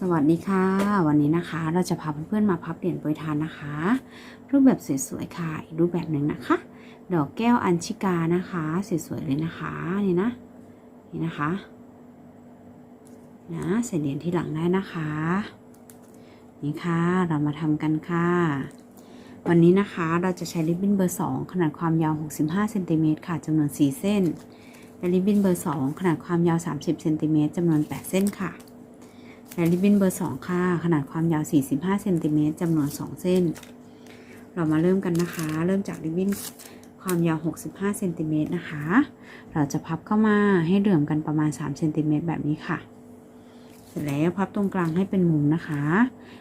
สวัสดีค่ะ วันนี้นะคะ เราจะพาเพื่อนๆมาพับเหรียญโปรยทานนะคะ รูปแบบสวยๆค่ะอีกรูปแบบหนึ่งนะคะ ดอกแก้วอัญชิกานะคะสวยๆเลยนะคะนี่นะนี่นะคะนะใส่เหรียญที่หลังได้นะคะ นี่ค่ะเรามาทำกันค่ะ วันนี้นะคะเราจะใช้ริบบิ้นเบอร์ 2 ขนาดความยาว 65เซนติเมตรค่ะจำนวน 4 เส้นและริบบิ้นเบอร์ 2 ขนาดความยาว 30เซนติเมตรจำนวน 8 เส้นค่ะ และริบบิ้นเบอร์ 2 ค่ะ ขนาดความยาว 45เซนติเมตรจำนวน 2 เส้น เรามาเริ่มกันนะคะ เริ่มจากริบบิ้นความยาว 65เซนติเมตรนะคะ เราจะพับเข้ามาให้เหลื่อมกันประมาณ3เซนติเมตรแบบนี้ค่ะ เสร็จแล้วพับตรงกลางให้เป็นมุมนะคะ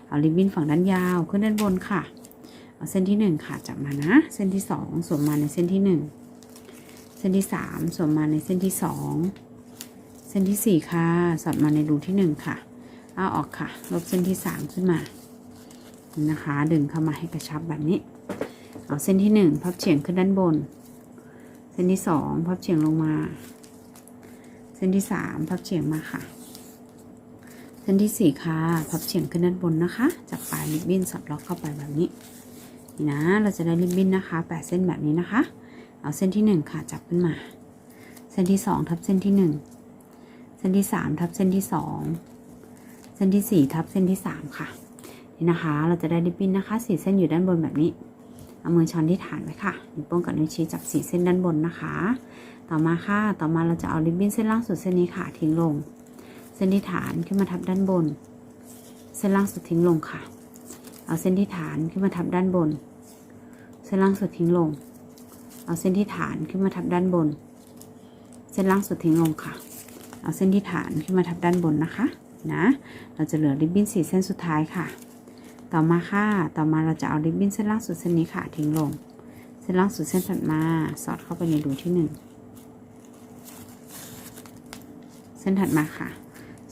เอาริบบิ้นฝั่งด้านยาวขึ้นด้านบนค่ะ เอาเส้นที่ 1 ค่ะจับมานะ เส้นที่ 2สวมมาในเส้นที่ 1 เส้นที่ 3สวมมาในเส้นที่ 2 เส้นที่ 4 ค่ะ สอดมาในรูที่ 1 ค่ะ เอาออกค่ะ ลบเส้นที่3ขึ้นมา นะคะ ดึงเข้ามาให้กระชับแบบนี้ เอาเส้นที่1พับเฉียงขึ้นด้านบน เส้นที่2พับเฉียงลงมา เส้นที่3พับเฉียงมาค่ะ เส้นที่4ค่ะ พับเฉียงขึ้นด้านบนนะคะ จับปลายริบบิ้นสอดล็อกเข้าไปแบบนี้ นี่นะ เราจะได้ริบบิ้นนะคะ8เส้นแบบนี้นะคะ เอาเส้นที่1ค่ะ จับขึ้นมา เส้นที่2ทับเส้นที่1เส้นที่3ทับเส้นที่2 เส้นที่4ทับเส้นที่ 3 ค่ะ นี่นะคะ เราจะได้ริบบิ้นนะคะ4เส้นอยู่ด้านบนแบบนี้ เอามือช้อนที่ฐานไว้ค่ะนิ้วโป้งกับนิ้วชี้จับ4เส้นด้านบนนะคะ ต่อมาค่ะ ต่อมาเราจะเอาริบบิ้นเส้นล่างสุดเส้นนี้ค่ะทิ้งลง เส้นที่ฐานขึ้นมาทับด้านบน เส้นล่างสุดทิ้งลงค่ะ เอาเส้นที่ฐานขึ้นมาทับด้านบน เส้นล่างสุดทิ้งลง เอาเส้นที่ฐานขึ้นมาทับด้านบน เส้นล่างสุดทิ้งลงค่ะ เอาเส้นที่ฐานขึ้นมาทับด้านบนนะคะ นะ เราจะเหลือริบบิ้นสี่เส้นสุดท้ายค่ะ ต่อมาค่ะ ต่อมาเราจะเอาริบบิ้นเส้นล่างสุดเส้นนี้ค่ะทิ้งลง เส้นล่างสุดเส้นถัดมาสอดเข้าไปในรูที่หนึ่งเส้นถัดมาค่ะ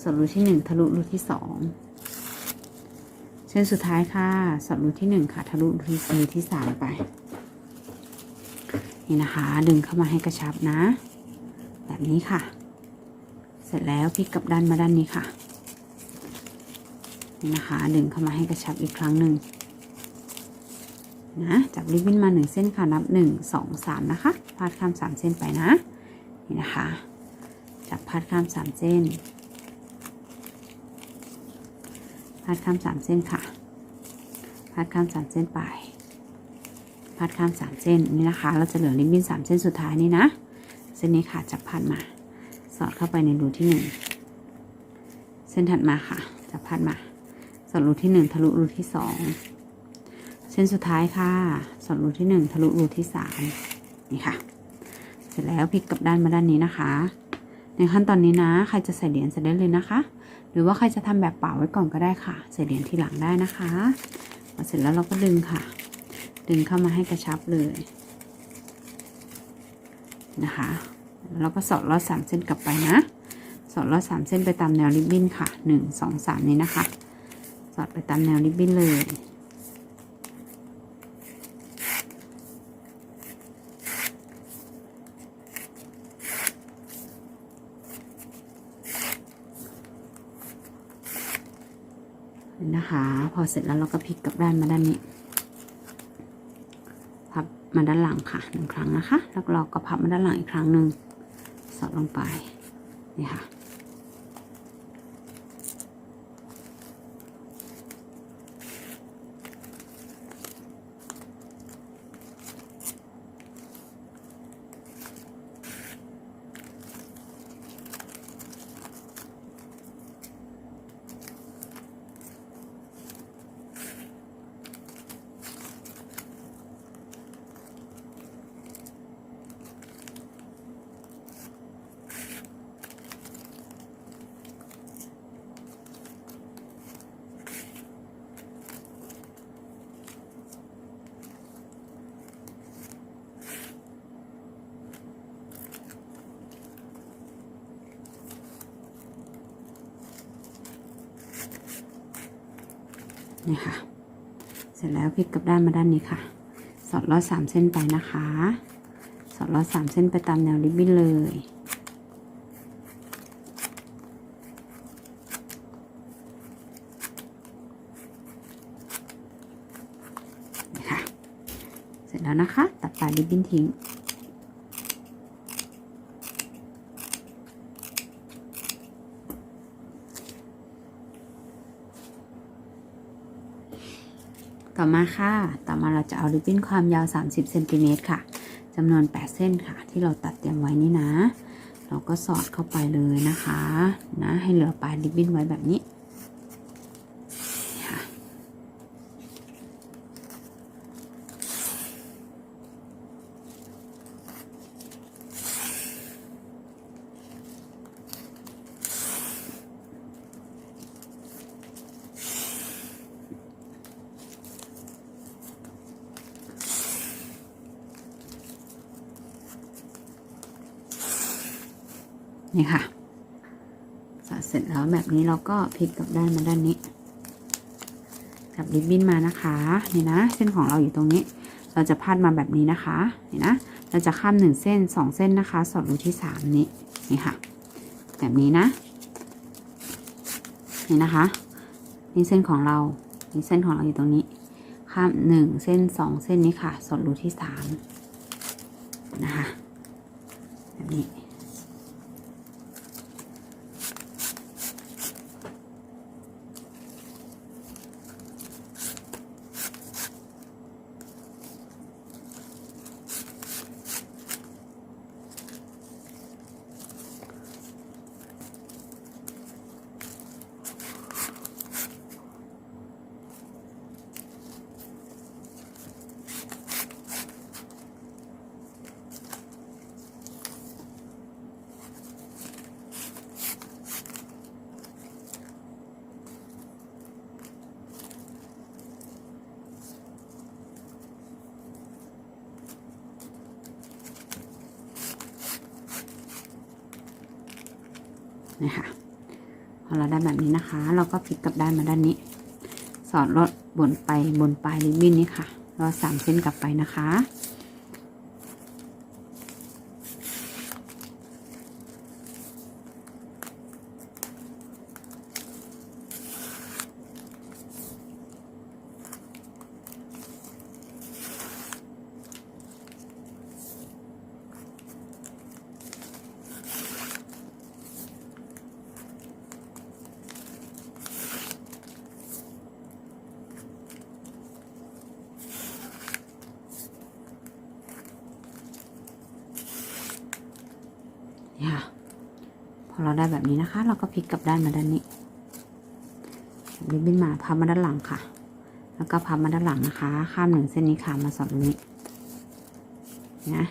สอดรูที่หนึ่งทะลุรูที่สองเส้นสุดท้ายค่ะ สอดรูที่หนึ่งค่ะ ทะลุรูที่รูที่สามไป นี่นะคะ ดึงเข้ามาให้กระชับนะ แบบนี้ค่ะเสร็จแล้วพลิกกลับด้านมาด้านนี้ค่ะ นะคะดึงเข้ามาให้กระชับอีกครั้งหนึ่งนะจับริบบิ้นมาหนึ่งเส้นค่ะนับหนึ่งสองสามนะคะพาดข้ามสามเส้นไปนะ นี่นะคะ จับพาดข้ามสามเส้นพาดข้ามสามเส้นค่ะพาดข้ามสามเส้นไปพาดข้ามสามเส้นนี่นะคะ เราจะเหลือริบบิ้นสามเส้นสุดท้ายนี่นะ เส้นนี้ค่ะจับพาดมา สอดเข้าไปในรูที่หนึ่งเส้นถัดมาค่ะ จับพาดมา สอดรูที่หนึ่งทะลุรูที่สองเส้นสุดท้ายค่ะ สอดรูที่หนึ่งทะลุรูที่สามนี่ค่ะ เสร็จแล้วพลิกกลับด้านมาด้านนี้นะคะ ในขั้นตอนนี้นะ ใครจะใส่เหรียญใส่ได้เลยนะคะ หรือว่าใครจะทำแบบเป่าไว้ก่อนก็ได้ค่ะ ใส่เหรียญทีหลังได้นะคะพอเสร็จแล้วเราก็ดึงค่ะ ดึงเข้ามาให้กระชับเลยนะคะแล้วก็สอดลอดสามเส้นกลับไปนะ สอดลอดสามเส้นไปตามแนวริบบิ้นค่ะหนึ่งสองสามนี้นะคะ สอดไปตามแนวริบบิ้นเลย นะคะ พอเสร็จแล้วเราก็พลิกกลับด้านมาด้านนี้ พับมาด้านหลังค่ะหนึ่งครั้งนะคะ แล้วเราก็พับมาด้านหลังอีกครั้งหนึ่งสอดลงไป นี่ค่ะ นี่ค่ะ เสร็จแล้วพลิกกลับด้านมาด้านนี้ค่ะ สอดร้อยสามเส้นไปนะคะ สอดร้อยสามเส้นไปตามแนวริบบิ้นเลยนะค่ะเสร็จแล้วนะคะ ตัดปลายริบบิ้นทิ้ง ต่อมาค่ะ ต่อมาเราจะเอาริบบิ้นความยาว 30เซนติเมตรค่ะจำนวน 8 เส้นค่ะ ที่เราตัดเตรียมไว้นี่นะ เราก็สอดเข้าไปเลยนะคะ นะ ให้เหลือปลายริบบิ้นไว้แบบนี้ นี่ค่ะสอดเสร็จแล้วแบบนี้เราก็พลิกกลับด้านมาด้านนี้จับริบบิ้นมานะคะนี่นะ เส้นของเราอยู่ตรงนี้ เราจะพาดมาแบบนี้นะคะนี่นะ เราจะข้ามหนึ่งเส้นสองเส้นนะคะ สอดรูที่สามนี้นี่ค่ะ แบบนี้นะนี่นะคะนี่เส้นของเรานี่เส้นของเราอยู่ตรงนี้ ข้ามหนึ่งเส้นสองเส้นนี้ค่ะ สอดรูที่สามนะคะแบบนี้ นะคะพอเราได้แบบนี้นะคะ เราก็พลิกกลับด้านมาด้านนี้ สอดรถบนไปบนปลายริบบิ้นนี้ค่ะเราสามเส้นกลับไปนะคะ นี่ค่ะ พอเราได้แบบนี้นะคะ เราก็พลิกกลับด้านมาด้านนี้ริบบิ้นมาพับมาด้านหลังค่ะ แล้วก็พับมาด้านหลังนะคะ ข้ามหนึ่งเส้นนี้ค่ะมาสอดตรงนี้นะ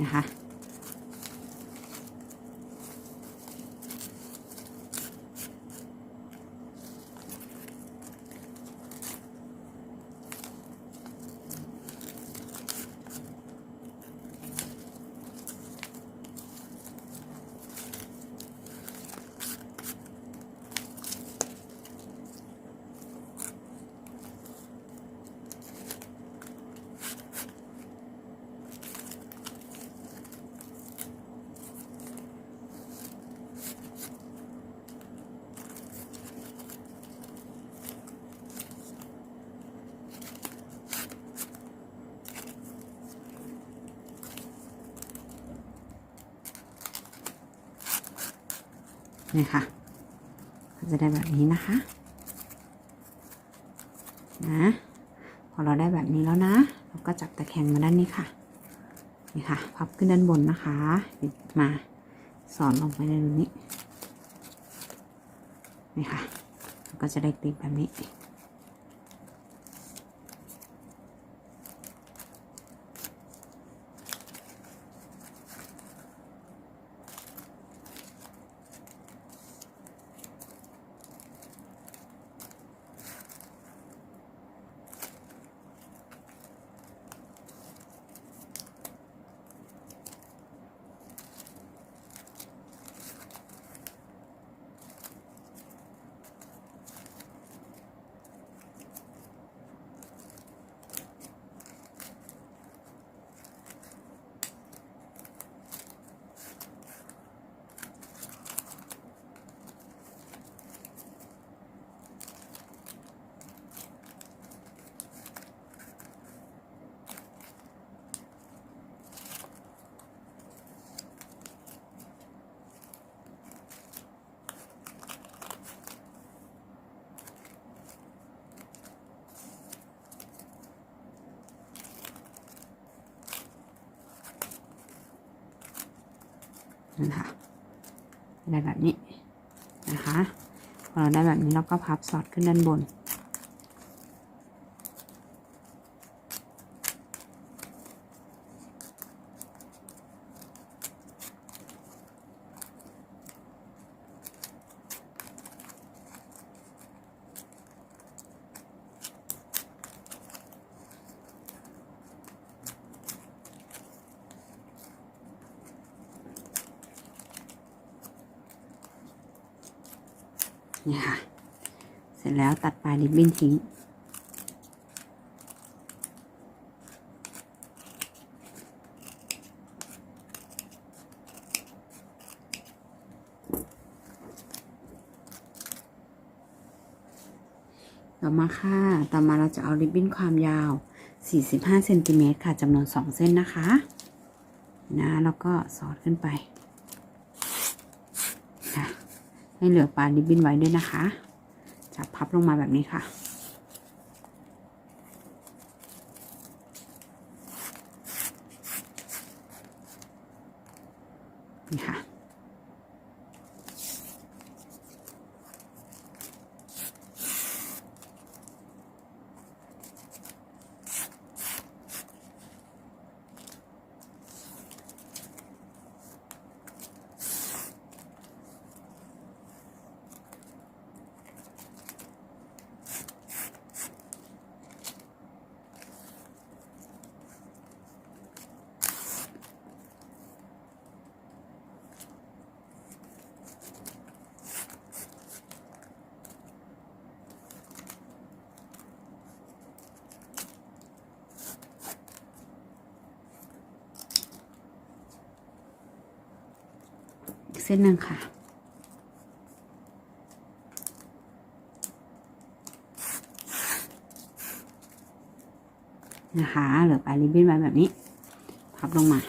นะคะ นี่ค่ะก็จะได้แบบนี้นะคะนะพอเราได้แบบนี้แล้วนะ เราก็จับตะแคงมาด้านนี้ค่ะนี่ค่ะพับขึ้นด้านบนนะคะมาสอนลงไปในตรงนี้นี่ค่ะ ก็จะได้กลีบแบบนี้ นะคะได้แบบนี้นะคะพอเราได้แบบนี้เราก็พับสอดขึ้นด้านบน นี่ค่ะ เสร็จแล้วตัดปลายริบบิ้นทิ้ง ต่อมาค่ะ ต่อมาเราจะเอาริบบิ้นความยาว 45เซนติเมตรค่ะจำนวน 2 เส้นนะคะ นะ แล้วก็สอดขึ้นไปค่ะ ให้เหลือปลายริบบิ้นไว้ด้วยนะคะ จับพับลงมาแบบนี้ค่ะ นี่ค่ะ เส้นหนึ่งค่ะ นะคะเหลือปลายริบบิ้นไว้แบบนี้ พับลงมา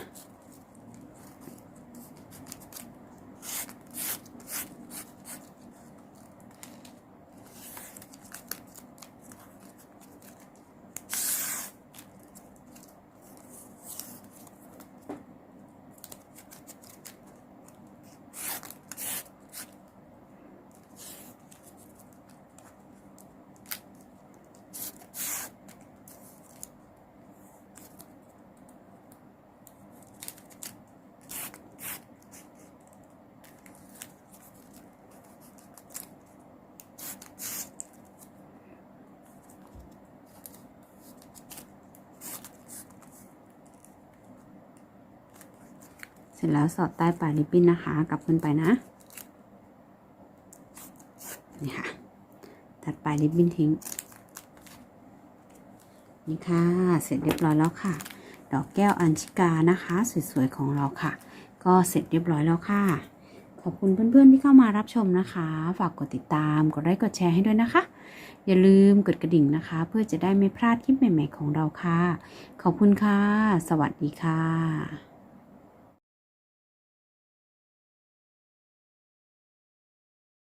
ร็จแล้วสอดใต้ปลายริบบิ้นนะคะกลับขึ้นไปนะนี่ค่ะตัดปลายริบบิ้นทิ้งนี่ค่ะ เสร็จเรียบร้อยแล้วค่ะ ดอกแก้วอัญชิกานะคะ สวยๆของเราค่ะ ก็เสร็จเรียบร้อยแล้วค่ะ ขอบคุณเพื่อนๆที่เข้ามารับชมนะคะ ฝากกดติดตาม กดไลค์ กดแชร์ให้ด้วยนะคะ อย่าลืมกดกระดิ่งนะคะ เพื่อจะได้ไม่พลาดคลิปใหม่ๆของเราค่ะ ขอบคุณค่ะ สวัสดีค่ะ